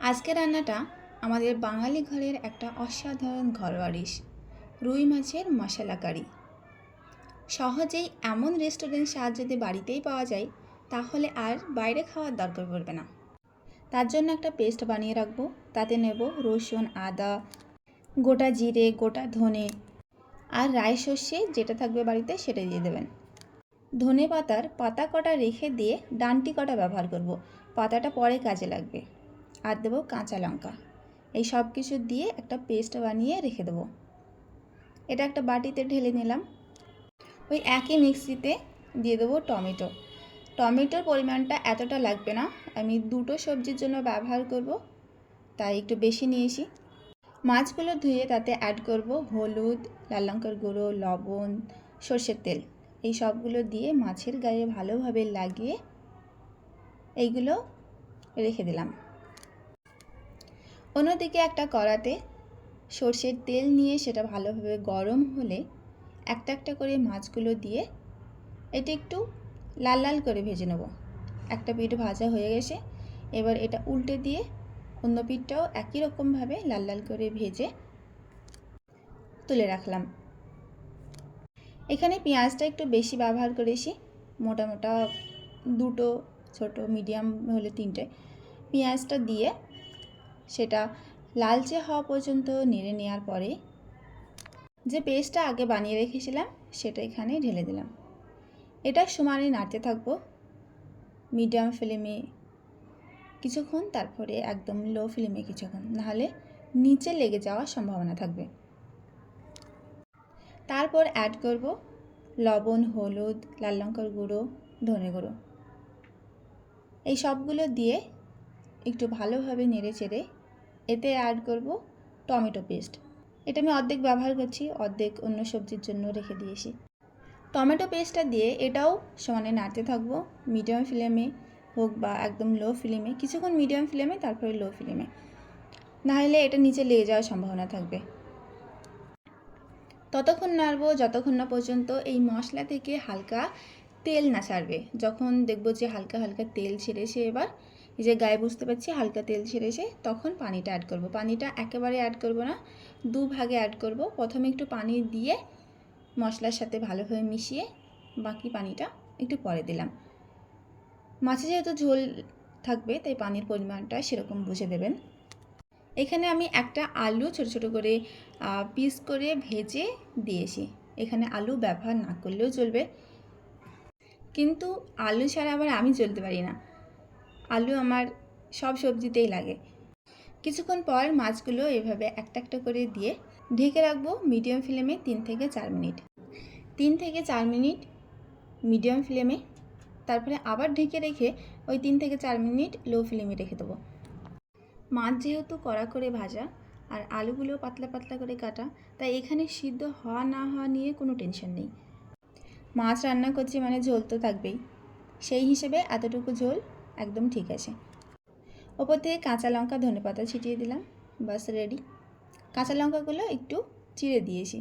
আজকে রান্নাটা আমাদের বাঙালি ঘরের একটা অসাধারণ ঘরোয়া ডিশ রুই মাছের মশলা কারি। সহজেই এমন রেস্টুরেন্ট স্বাদ যদি বাড়িতেই পাওয়া যায়, তাহলে আর বাইরে খাওয়ার দরকার পড়বে না। তার জন্য একটা পেস্ট বানিয়ে রাখব, তাতে নেব রসুন, আদা, গোটা জিরে, গোটা ধনে আর রায় সর্ষে যেটা থাকবে বাড়িতে সেটা দিয়ে দেবেন। ধনে পাতার পাতা কটা রেখে দিয়ে ডান্টি কটা ব্যবহার করব, পাতাটা পরে কাজে লাগবে। আর দেবো কাঁচা লঙ্কা। এই সব কিছু দিয়ে একটা পেস্ট বানিয়ে রেখে দেবো। এটা একটা বাটিতে ঢেলে নিলাম। ওই একই মিক্সিতে দিয়ে দেবো টমেটো। টমেটোর পরিমাণটা এতটা লাগবে না। আমি দুটো সবজির জন্য ব্যবহার করব, তাই একটু বেশি নিয়েছি। মাছগুলো ধুয়ে তাতে অ্যাড করব হলুদ, লাল লঙ্কার গুঁড়ো, লবণ, সর্ষের তেল। এই সবগুলো দিয়ে মাছের গায়ে ভালোভাবে লাগিয়ে এইগুলো রেখে দিলাম। অন্যদিকে একটা কড়াতে সর্ষের তেল নিয়ে সেটা ভালোভাবে গরম হলে একটা একটা করে মাছগুলো দিয়ে এটা একটু লাল লাল করে ভেজে নেব। একটা পিঠ ভাজা হয়ে গেছে। এবার এটা উল্টে দিয়ে অন্য পিঠটাও একই রকমভাবে লাল লাল করে ভেজে তুলে রাখলাম। এখানে পেঁয়াজটা একটু বেশি ব্যবহার করেছি। মোটা মোটা দুটো, ছোট, মিডিয়াম হলে তিনটে। পেঁয়াজটা দিয়ে সেটা লালচে হওয়া পর্যন্ত নেড়ে নেওয়ার পরে যে পেস্টটা আগে বানিয়ে রেখেছিলাম, সেটা এখানে ঢেলে দিলাম। এটা সমানে নাড়তে থাকব মিডিয়াম ফ্লেমে কিছুক্ষণ, তারপরে একদম লো ফ্লেমে কিছুক্ষণ, নাহলে নিচে লেগে যাওয়ার সম্ভাবনা থাকবে। তারপর অ্যাড করব লবণ, হলুদ, লাল লঙ্কার গুঁড়ো, ধনে গুঁড়ো। এই সবগুলো দিয়ে একটু ভালোভাবে নেড়ে চেড়ে এতে অ্যাড করব টমেটো পেস্ট এটা আমি অর্ধেক ব্যবহার করছি, অর্ধেক অন্য সবজির জন্য রেখে দিয়েছি। টমেটো পেস্টটা দিয়ে এটাও সমানে নাড়তে থাকব মিডিয়াম ফ্লেমে হোক বা একদম লো ফ্লেমে কিছুক্ষণ মিডিয়াম ফ্লেমে তারপরে লো ফ্লেমে নাহলে এটা নিচে লেগে যাওয়ার সম্ভাবনা থাকবে। ততক্ষণ নাড়বো, যতক্ষণ না পর্যন্ত এই মশলা থেকে হালকা তেল না ছাড়বে। যখন দেখব যে হালকা হালকা তেল ছেড়েছে এবার যে গায়ে বুঝতে পারছি, হালকা তেল ছেড়েছে তখন পানিটা অ্যাড করব। পানিটা একেবারে অ্যাড করব না, দু ভাগে অ্যাড করব। প্রথমে একটু পানি দিয়ে মশলার সাথে ভালোভাবে মিশিয়ে বাকি পানিটা একটু পরে দিলাম। মাছে যেহেতু ঝোল থাকবে, তাই পানির পরিমাণটা সেরকম বুঝে দেবেন। এখানে আমি একটা আলু ছোট ছোট করে পিস করে ভেজে দিয়েছি। এখানে আলু ব্যবহার না করলেও চলবে। কিন্তু আলু ছাড়া আবার আমি চলতে পারি না। আলু আমার সব সবজিতেই লাগে। কিছুক্ষণ পর মাছগুলো এভাবে একটা একটা করে দিয়ে ঢেকে রাখব মিডিয়াম ফ্লেমে তিন থেকে চার মিনিট। তিন থেকে চার মিনিট মিডিয়াম ফ্লেমে, তারপরে আবার ঢেকে রেখে ওই তিন থেকে চার মিনিট লো ফ্লেমে রেখে দেবো। মাছ যেহেতু কড়া করে ভাজা আর আলুগুলো পাতলা পাতলা করে কাটা, তাই এখানে সিদ্ধ হওয়া না হওয়া নিয়ে কোনো টেনশন নেই। মাছ রান্না করছি মানে ঝোল তো থাকবেই। সেই হিসেবে এতটুকু ঝোল একদম ঠিক আছে। ওপর থেকে কাঁচা লঙ্কা ধনে পাতা ছিটিয়ে দিলাম, বাস রেডি কাঁচা লঙ্কাগুলো একটু চিড়ে দিয়েছি।